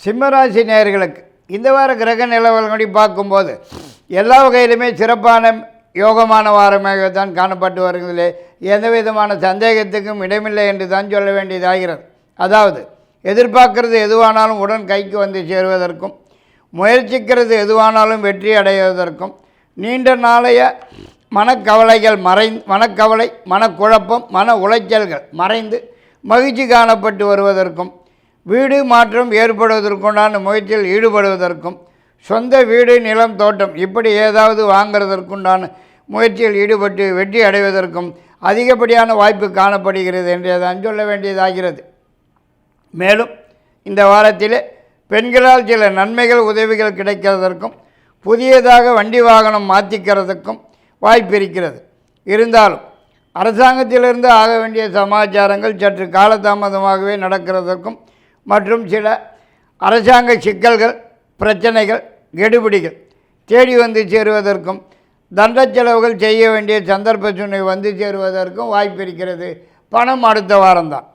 சிம்மராசி நேர்களுக்கு இந்த வார கிரக நிலவரங்களை பார்க்கும்போது எல்லா வகையிலுமே சிறப்பான யோகமான வாரமாக தான் காணப்பட்டு வருகிறதிலே எந்த விதமான சந்தேகத்துக்கும் இடமில்லை என்று தான் சொல்ல வேண்டியதாகிறது. அதாவது எதிர்பார்க்கிறது எதுவானாலும் உடன் கைக்கு வந்து சேருவதற்கும் முயற்சிக்கிறது எதுவானாலும் வெற்றி அடைவதற்கும் நீண்ட நாளைய மனக்கவலைகள் மறை மனக்கவலை மனக்குழப்பம் மன உளைச்சல்கள் மறைந்து மகிழ்ச்சி காணப்பட்டு வருவதற்கும் வீடு மாற்றம் ஏற்படுவதற்குண்டான முயற்சியில் ஈடுபடுவதற்கும் சொந்த வீடு நிலம் தோட்டம் இப்படி ஏதாவது வாங்குறதற்குண்டான முயற்சியில் ஈடுபட்டு வெற்றி அடைவதற்கும் அதிகப்படியான வாய்ப்பு காணப்படுகிறது என்று தான் சொல்ல வேண்டியதாகிறது. மேலும் இந்த வாரத்தில் பெண்களால் சில நன்மைகள் உதவிகள் கிடைக்கிறதற்கும் புதியதாக வண்டி வாகனம் மாற்றிக்கிறதுக்கும் வாய்ப்பு இருக்கிறது. இருந்தாலும் அரசாங்கத்திலிருந்து ஆக வேண்டிய சமாச்சாரங்கள் சற்று காலதாமதமாகவே நடக்கிறதற்கும் மற்றும் சில அரசாங்க சிக்கல்கள் பிரச்சனைகள் கெடுபிடிகள் தேடி வந்து சேருவதற்கும் தண்ட செலவுகள் செய்ய வேண்டிய சந்தர்ப்ப சூழ்நிலை வந்து சேருவதற்கும் வாய்ப்பு இருக்கிறது. பணம் அடுத்த வாரம்தான்.